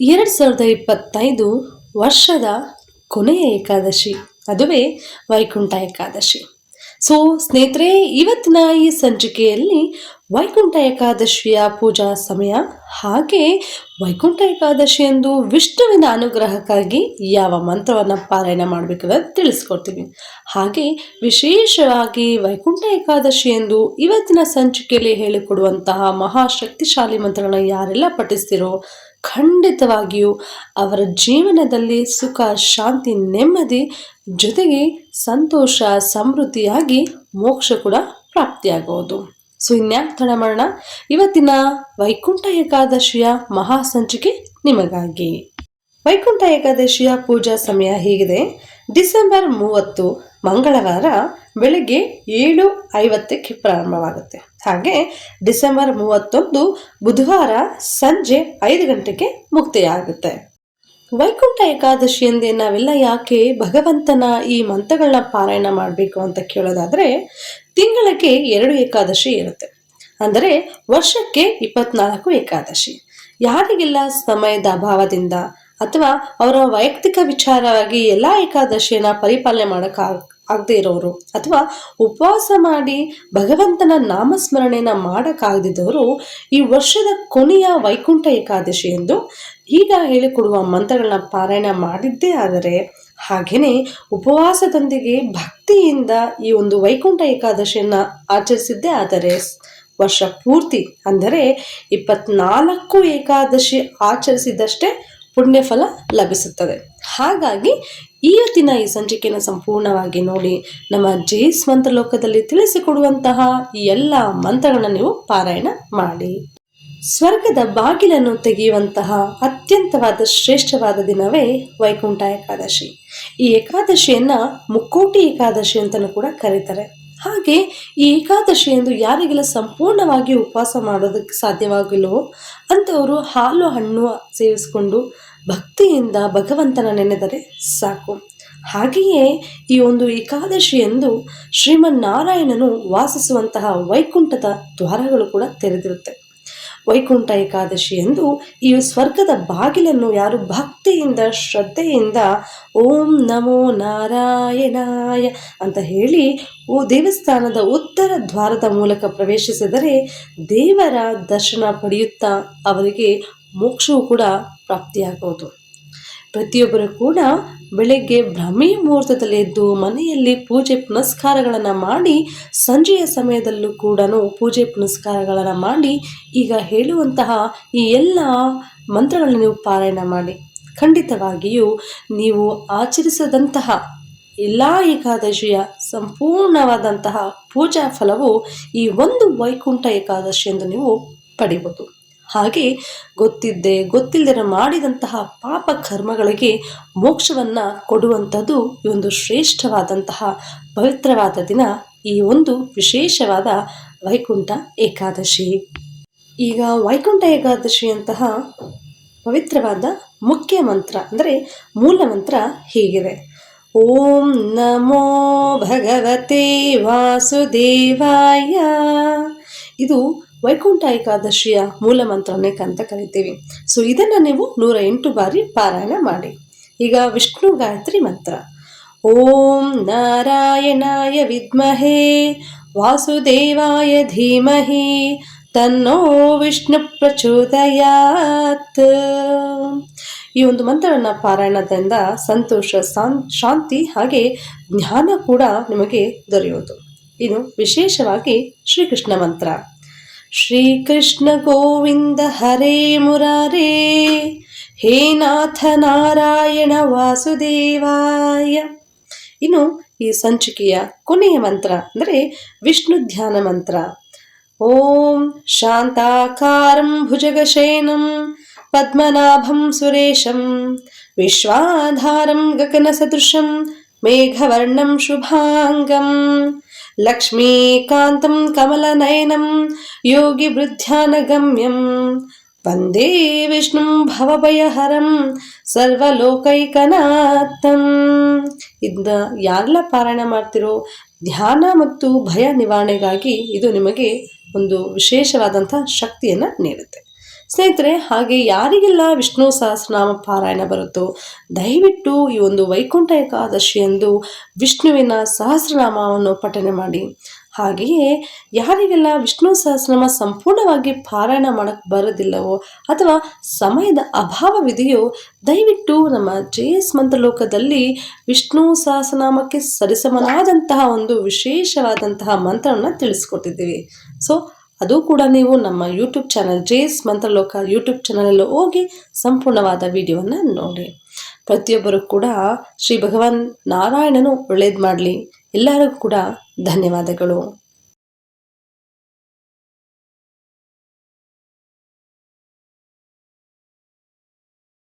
ಎರಡು ಸಾವಿರದ ಇಪ್ಪತ್ತೈದು ವರ್ಷದ ಕೊನೆಯ ಏಕಾದಶಿ, ಅದುವೇ ವೈಕುಂಠ ಏಕಾದಶಿ. ಸೊ, ಸ್ನೇಹಿತರೆ, ಇವತ್ತಿನ ಈ ಸಂಚಿಕೆಯಲ್ಲಿ ವೈಕುಂಠ ಏಕಾದಶಿಯ ಪೂಜಾ ಸಮಯ ಹಾಗೆ ವೈಕುಂಠ ಏಕಾದಶಿ ಎಂದು ವಿಷ್ಣುವಿನ ಅನುಗ್ರಹಕ್ಕಾಗಿ ಯಾವ ಮಂತ್ರವನ್ನು ಪಾರಾಯಣ ಮಾಡಬೇಕನ್ನೋದು ತಿಳಿಸ್ಕೊಡ್ತೀವಿ ಹಾಗೆ ವಿಶೇಷವಾಗಿ ವೈಕುಂಠ ಏಕಾದಶಿ ಎಂದು ಇವತ್ತಿನ ಸಂಚಿಕೆಯಲ್ಲಿ ಹೇಳಿಕೊಡುವಂತಹ ಮಹಾಶಕ್ತಿಶಾಲಿ ಮಂತ್ರಗಳನ್ನ ಯಾರೆಲ್ಲ ಪಠಿಸ್ತಿರೋ ಖಂಡಿತವಾಗಿಯೂ ಅವರ ಜೀವನದಲ್ಲಿ ಸುಖ, ಶಾಂತಿ, ನೆಮ್ಮದಿ ಜೊತೆಗೆ ಸಂತೋಷ, ಸಮೃದ್ಧಿಯಾಗಿ ಮೋಕ್ಷ ಕೂಡ ಪ್ರಾಪ್ತಿಯಾಗುವುದು. ಸೊ, ಇನ್ಯಾಕೆ ತಡ ಇವತ್ತಿನ ವೈಕುಂಠ ಏಕಾದಶಿಯ ಮಹಾ ಸಂಚಿಕೆ ನಿಮಗಾಗಿ. ವೈಕುಂಠ ಏಕಾದಶಿಯ ಪೂಜಾ ಸಮಯ ಹೀಗಿದೆ. ಡಿಸೆಂಬರ್ ಮೂವತ್ತು, ಮಂಗಳವಾರ ಬೆಳಗ್ಗೆ ಏಳು ಐವತ್ತಕ್ಕೆ ಪ್ರಾರಂಭವಾಗುತ್ತೆ. ಹಾಗೆ ಡಿಸೆಂಬರ್ ಮೂವತ್ತೊಂದು ಬುಧವಾರ ಸಂಜೆ ಐದು ಗಂಟೆಗೆ ಮುಕ್ತಿಯಾಗುತ್ತೆ. ವೈಕುಂಠ ಏಕಾದಶಿ ಎಂದೇ ನಾವೆಲ್ಲ ಯಾಕೆ ಭಗವಂತನ ಈ ಮಂತ್ರಗಳನ್ನ ಪಾರಾಯಣ ಮಾಡಬೇಕು ಅಂತ ಕೇಳೋದಾದರೆ, ತಿಂಗಳಿಗೆ ಎರಡು ಏಕಾದಶಿ ಇರುತ್ತೆ. ಅಂದರೆ ವರ್ಷಕ್ಕೆ ಇಪ್ಪತ್ನಾಲ್ಕು ಏಕಾದಶಿ. ಯಾರಿಗೆಲ್ಲ ಸಮಯದ ಅಭಾವದಿಂದ ಅಥವಾ ಅವರ ವೈಯಕ್ತಿಕ ವಿಚಾರವಾಗಿ ಎಲ್ಲ ಏಕಾದಶಿಯನ್ನು ಪರಿಪಾಲನೆ ಮಾಡಕ್ ಆಗದೆ ಇರೋರು ಅಥವಾ ಉಪವಾಸ ಮಾಡಿ ಭಗವಂತನ ನಾಮಸ್ಮರಣೆನ ಮಾಡೋಕ್ಕಾಗದಿದ್ದವರು ಈ ವರ್ಷದ ಕೊನೆಯ ವೈಕುಂಠ ಏಕಾದಶಿ ಎಂದು ಈಗ ಹೇಳಿಕೊಡುವ ಮಂತ್ರಗಳನ್ನ ಪಾರಾಯಣ ಮಾಡಿದ್ದೇ ಆದರೆ ಹಾಗೆಯೇ ಉಪವಾಸದೊಂದಿಗೆ ಭಕ್ತಿಯಿಂದ ಈ ಒಂದು ವೈಕುಂಠ ಏಕಾದಶಿಯನ್ನು ಆಚರಿಸಿದ್ದೇ ಆದರೆ ವರ್ಷ ಪೂರ್ತಿ ಅಂದರೆ ಇಪ್ಪತ್ನಾಲ್ಕು ಏಕಾದಶಿ ಆಚರಿಸಿದಷ್ಟೇ ಪುಣ್ಯಫಲ ಲಭಿಸುತ್ತದೆ. ಹಾಗಾಗಿ ಇವತ್ತಿನ ಈ ಸಂಚಿಕೆಯನ್ನು ಸಂಪೂರ್ಣವಾಗಿ ನೋಡಿ ನಮ್ಮ ಜೇಸ್ ಮಂತ್ರಲೋಕದಲ್ಲಿ ತಿಳಿಸಿಕೊಡುವಂತಹ ಈ ಎಲ್ಲ ಮಂತ್ರಗಳನ್ನು ನೀವು ಪಾರಾಯಣ ಮಾಡಿ. ಸ್ವರ್ಗದ ಬಾಗಿಲನ್ನು ತೆಗೆಯುವಂತಹ ಅತ್ಯಂತವಾದ ಶ್ರೇಷ್ಠವಾದ ದಿನವೇ ವೈಕುಂಠ ಏಕಾದಶಿ. ಈ ಏಕಾದಶಿಯನ್ನ ಮುಕ್ಕೋಟಿ ಏಕಾದಶಿ ಅಂತಲೂ ಕೂಡ ಕರೀತಾರೆ. ಹಾಗೆ ಈ ಏಕಾದಶಿ ಎಂದು ಯಾರಿಗೆಲ್ಲ ಸಂಪೂರ್ಣವಾಗಿ ಉಪವಾಸ ಮಾಡೋದಕ್ಕೆ ಸಾಧ್ಯವಾಗಿಲ್ಲವೋ ಅಂಥವರು ಹಾಲು ಹಣ್ಣು ಸೇವಿಸಿಕೊಂಡು ಭಕ್ತಿಯಿಂದ ಭಗವಂತನ ನೆನೆದರೆ ಸಾಕು. ಹಾಗೆಯೇ ಈ ಒಂದು ಏಕಾದಶಿ ಎಂದು ಶ್ರೀಮನ್ನಾರಾಯಣನು ವಾಸಿಸುವಂತಹ ವೈಕುಂಠದ ದ್ವಾರಗಳು ಕೂಡ ತೆರೆದಿರುತ್ತೆ. ವೈಕುಂಠ ಏಕಾದಶಿ ಎಂದು ಈ ಸ್ವರ್ಗದ ಬಾಗಿಲನ್ನು ಯಾರು ಭಕ್ತಿಯಿಂದ, ಶ್ರದ್ಧೆಯಿಂದ ಓಂ ನಮೋ ನಾರಾಯಣಾಯ ಅಂತ ಹೇಳಿ ಓ ದೇವಸ್ಥಾನದ ಉತ್ತರ ದ್ವಾರದ ಮೂಲಕ ಪ್ರವೇಶಿಸಿದರೆ ದೇವರ ದರ್ಶನ ಪಡೆಯುತ್ತಾ ಅವರಿಗೆ ಮೋಕ್ಷವು ಕೂಡ ಪ್ರಾಪ್ತಿಯಾಗುವುದು ಪ್ರತಿಯೊಬ್ಬರು ಕೂಡ ಬೆಳಗ್ಗೆ ಭ್ರಮೆ ಮುಹೂರ್ತದಲ್ಲಿ ಎದ್ದು ಮನೆಯಲ್ಲಿ ಪೂಜೆ ಪುನಸ್ಕಾರಗಳನ್ನು ಮಾಡಿ, ಸಂಜೆಯ ಸಮಯದಲ್ಲೂ ಕೂಡ ಪೂಜೆ ಪುನಸ್ಕಾರಗಳನ್ನು ಮಾಡಿ, ಈಗ ಹೇಳುವಂತಹ ಈ ಎಲ್ಲ ಮಂತ್ರಗಳನ್ನು ನೀವು ಪಾರಾಯಣ ಮಾಡಿ. ಖಂಡಿತವಾಗಿಯೂ ನೀವು ಆಚರಿಸದಂತಹ ಎಲ್ಲ ಏಕಾದಶಿಯ ಸಂಪೂರ್ಣವಾದಂತಹ ಪೂಜಾ ಫಲವು ಈ ಒಂದು ವೈಕುಂಠ ಏಕಾದಶಿ ಎಂದು ನೀವು ಪಡಿಬೋದು. ಹಾಗೆ ಗೊತ್ತಿದ್ದೆ ಗೊತ್ತಿಲ್ಲದೆ ಮಾಡಿದಂತಹ ಪಾಪ ಕರ್ಮಗಳಿಗೆ ಮೋಕ್ಷವನ್ನು ಕೊಡುವಂಥದ್ದು ಈ ಒಂದು ಶ್ರೇಷ್ಠವಾದಂತಹ ಪವಿತ್ರವಾದ ದಿನ, ಈ ಒಂದು ವಿಶೇಷವಾದ ವೈಕುಂಠ ಏಕಾದಶಿ. ಈಗ ವೈಕುಂಠ ಏಕಾದಶಿಯಂತಹ ಪವಿತ್ರವಾದ ಮುಖ್ಯ ಮಂತ್ರ ಅಂದರೆ ಮೂಲ ಮಂತ್ರ ಹೀಗಿದೆ. ಓಂ ನಮೋ ಭಗವತೆ ವಾಸುದೇವಾಯ. ಇದು ವೈಕುಂಠ ಏಕಾದಶಿಯ ಮೂಲ ಮಂತ್ರನೇ ಅಂತ ಕರಿತೀವಿ. ಸೊ ಇದನ್ನು ನೀವು ನೂರ ಎಂಟು ಬಾರಿ ಪಾರಾಯಣ ಮಾಡಿ. ಈಗ ವಿಷ್ಣು ಗಾಯತ್ರಿ ಮಂತ್ರ. ಓಂ ನಾರಾಯಣಾಯ ವಿದ್ಮಹೇ, ವಾಸುದೇವಾಯ ಧೀಮಹಿ, ತನ್ನೋ ವಿಷ್ಣು ಪ್ರಚೋದಯಾತ್. ಈ ಒಂದು ಮಂತ್ರವನ್ನು ಪಾರಾಯಣದಿಂದ ಸಂತೋಷ ಶಾಂತಿ ಹಾಗೆ ಜ್ಞಾನ ಕೂಡ ನಿಮಗೆ ದೊರೆಯುವುದು. ಇದು ವಿಶೇಷವಾಗಿ ಶ್ರೀಕೃಷ್ಣ ಮಂತ್ರ. ಶ್ರೀಕೃಷ್ಣ ಗೋವಿಂದ ಹರೇ ಮುರಾರೇ ಹೇ ನಾಥ ನಾರಾಯಣ ವಾಸುದೇವಾಯ ಇನ್ನು ಈ ಸಂಚಿಕೆಯ ಕೊನೆಯ ಮಂತ್ರ ಅಂದರೆ ವಿಷ್ಣು ಧ್ಯಾನ ಮಂತ್ರ ಓಂ ಶಾಂತಾಕಾರಂ ಭುಜಗಶೇನಂ ಪದ್ಮನಾಭಂ ಸುರೇಶಂ ವಿಶ್ವಾಧಾರಂ ಗಗನಸದೃಶಂ ಮೇಘವರ್ಣಂ ಶುಭಾಂಗಂ ಲಕ್ಷ್ಮೀಕಾಂತಂ ಕಮಲನಯನಂ ಯೋಗಿ वन्दे ವಿಷ್ಣು ಭವಭಯಹರಂ ಸರ್ವಲೋಕೈಕನಾಥಂ. ಇಂದ ಯಾರೆಲ್ಲ ಪಾರಾಯಣ ಮಾಡ್ತಿರೋ ಧ್ಯಾನ ಮತ್ತು ಭಯ ನಿವಾರಣೆಗಾಗಿ ಇದು ನಿಮಗೆ ಒಂದು ವಿಶೇಷವಾದಂಥ ಶಕ್ತಿಯನ್ನು ನೀಡುತ್ತೆ. ಸ್ನೇಹಿತರೆ, ಹಾಗೆ ಯಾರಿಗೆಲ್ಲ ವಿಷ್ಣು ಸಹಸ್ರನಾಮ ಪಾರಾಯಣ ಬರುತ್ತೋ, ದಯವಿಟ್ಟು ಈ ಒಂದು ವೈಕುಂಠ ಏಕಾದಶಿ ಎಂದು ವಿಷ್ಣುವಿನ ಸಹಸ್ರನಾಮವನ್ನು ಪಠನೆ ಮಾಡಿ. ಹಾಗೆಯೇ, ಯಾರಿಗೆಲ್ಲ ವಿಷ್ಣು ಸಹಸ್ರನಾಮ ಸಂಪೂರ್ಣವಾಗಿ ಪಾರಾಯಣ ಮಾಡಕ್ಕೆ ಬರೋದಿಲ್ಲವೋ ಅಥವಾ ಸಮಯದ ಅಭಾವವಿದೆಯೋ, ದಯವಿಟ್ಟು ನಮ್ಮ ಜೆ ಎಸ್ ಮಂತ್ರಲೋಕದಲ್ಲಿ ವಿಷ್ಣು ಸಹಸ್ರನಾಮಕ್ಕೆ ಸರಿಸಮನಾದಂತಹ ಒಂದು ವಿಶೇಷವಾದಂತಹ ಮಂತ್ರವನ್ನು ತಿಳಿಸ್ಕೊಟ್ಟಿದ್ದೀವಿ. ಸೊ ಅದು ಕೂಡ ನೀವು ನಮ್ಮ YouTube channel J S Mantraloka YouTube ಚಾನಲಲ್ಲಿ ಹೋಗಿ ಸಂಪೂರ್ಣವಾದ ವಿಡಿಯೋವನ್ನು ನೋಡಿ. ಪ್ರತಿಯೊಬ್ಬರು ಕೂಡ ಶ್ರೀ ಭಗವಾನ್ ನಾರಾಯಣನು ಒಳ್ಳೇದು ಮಾಡಲಿ. ಎಲ್ಲರಿಗೂ ಕೂಡ ಧನ್ಯವಾದಗಳು.